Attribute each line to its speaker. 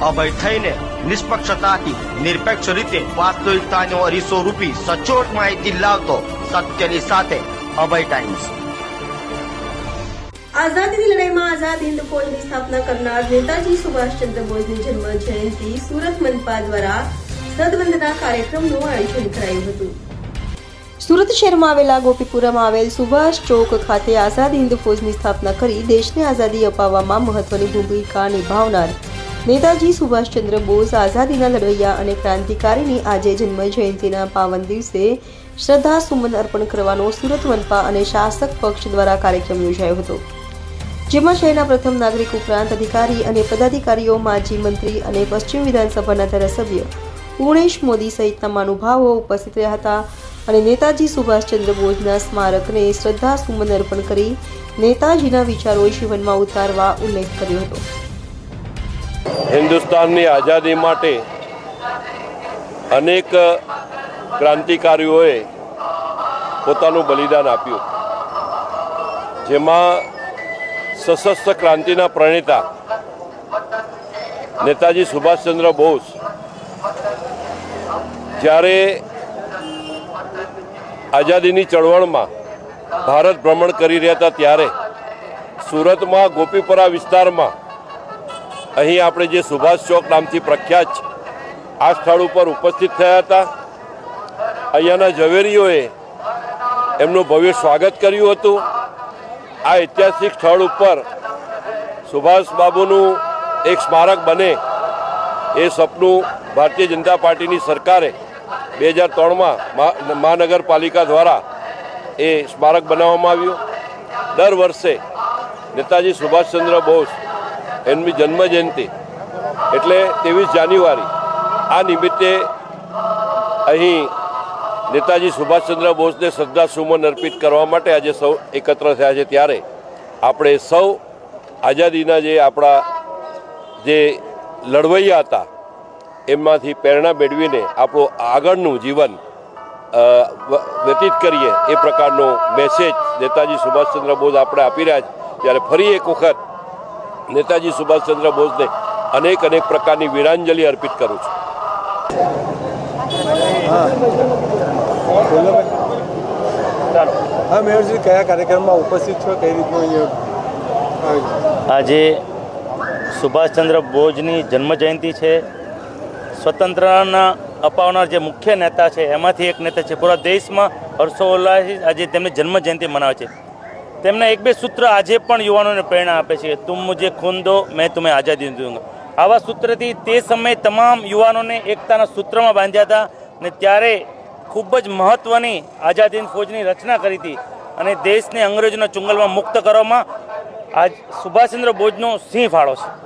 Speaker 1: અભય થઈને નિષ્પક્ષતાથી, નિરપેક્ષ રીતે વાસ્તવિકતાનો અરીસો રૂપી સચોટ માહિતી લાવતો સત્યની સાથે અભય ટાઈમ્સ
Speaker 2: આઝાદીની લડાઈમાં આઝાદ હિન્દ ફોજની સ્થાપના કરનાર નેતાજી સુભાષચંદ્ર બોઝની જન્મ જયંતિ સુરત મનપા દ્વારા સદવંદના કાર્યક્રમનું આયોજન કરાયું હતું. સુરત શહેરમાં આવેલા ગોપીપુરામાં આવેલ સુભાષ ચોક ખાતે આઝાદ હિન્દ ફોજની સ્થાપના કરી દેશને આઝાદી અપાવવામાં મહત્વની ભૂમિકા નિભાવનાર નેતાજી સુભાષચંદ્ર બોઝ આઝાદીના લડવૈયા અને ક્રાંતિકારીની આજે જન્મ જયંતિના પાવન દિવસે શ્રદ્ધા સુમન અર્પણ કરવાનો સુરત મનપા અને શાસક પક્ષ દ્વારા કાર્યક્રમ યોજાયો હતો. જેમાં શહેરના પ્રથમ નાગરિક ઉપરાંત અધિકારી અને પદાધિકારીઓ, માજી મંત્રી અને પશ્ચિમ વિધાનસભાના ધારાસભ્ય પૂર્ણેશ મોદી સહિતના મહાનુભાવો ઉપસ્થિત રહ્યા હતા અને નેતાજી સુભાષચંદ્ર બોઝના સ્મારકને શ્રદ્ધા સુમન અર્પણ કરી નેતાજીના વિચારો જીવનમાં ઉતારવા ઉલ્લેખ કર્યો હતો.
Speaker 3: હિન્દુસ્તાનની આઝાદી માટે અનેક ક્રાંતિકારીઓએ પોતાનું બલિદાન આપ્યું. જેમાં સશસ્ત્ર ક્રાંતિના પ્રણેતા નેતાજી સુભાષચંદ્ર બોઝ જ્યારે આઝાદીની ચળવળમાં ભારત ભ્રમણ કરી રહ્યા હતા ત્યારે સુરતમાં ગોપીપરા વિસ્તારમાં અહીં આપણે જે સુભાષ ચોક નામથી પ્રખ્યાત છે આ સ્થળ ઉપર ઉપસ્થિત થયા હતા. અહીંયાના ઝવેરીઓએ એમનું ભવ્ય સ્વાગત કર્યું હતું. આ ઐતિહાસિક સ્થળ ઉપર સુભાષ બાબુનું એક સ્મારક બને એ સપનું ભારતીય જનતા પાર્ટીની સરકારે બે હજાર ત્રણમાં મહાનગરપાલિકા દ્વારા એ સ્મારક બનાવવામાં આવ્યું. દર વર્ષે નેતાજી સુભાષચંદ્ર બોઝ એમની જન્મ જયંતિ એટલે ત્રેવીસ જાન્યુઆરી, આ નિમિત્તે અહીં નેતાજી સુભાષચંદ્ર બોઝને શ્રદ્ધા સુમન અર્પિત કરવા માટે આજે સૌ એકત્ર થયા છે. ત્યારે આપણે સૌ આઝાદીના જે આપણા જે લડવૈયા હતા એમાંથી પ્રેરણા મેળવીને આપણું આગળનું જીવન વ્યતીત કરીએ એ પ્રકારનો મેસેજ નેતાજી સુભાષચંદ્ર બોઝ આપણે આપી રહ્યા છે. ત્યારે ફરી એક વખત નેતાજી સુભાષચંદ્ર બોઝને અનેક અનેક પ્રકારની વીરાંજલિ અર્પિત કરું છું.
Speaker 4: હા મેયરજી કયા કાર્યક્રમમાં ઉપસ્થિત છો? કઈ રીતનું
Speaker 5: આજે સુભાષચંદ્ર બોઝની જન્મજયંતિ છે. સ્વતંત્રના અપાવનાર જે મુખ્ય નેતા છે એમાંથી એક નેતા છે. પૂરા દેશમાં હર્ષોલ્લાસથી આજે તેમની જન્મજયંતિ મનાવે છે. તેમના એક બે સૂત્ર આજે પણ યુવાનોને પ્રેરણા આપે છે. તું મુજે ખૂન દો, મેં તમે આઝાદી દૂંગા આવા સૂત્રથી તે સમયે તમામ યુવાનોને એકતાના સૂત્રમાં બાંધ્યા હતા ને ત્યારે ખૂબ જ મહત્ત્વની આઝાદ ફોજની રચના કરી હતી અને દેશને અંગ્રેજોના ચુંગલમાં મુક્ત કરવામાં આજ સુભાષચંદ્ર બોઝનો સિંહ ફાળો છે.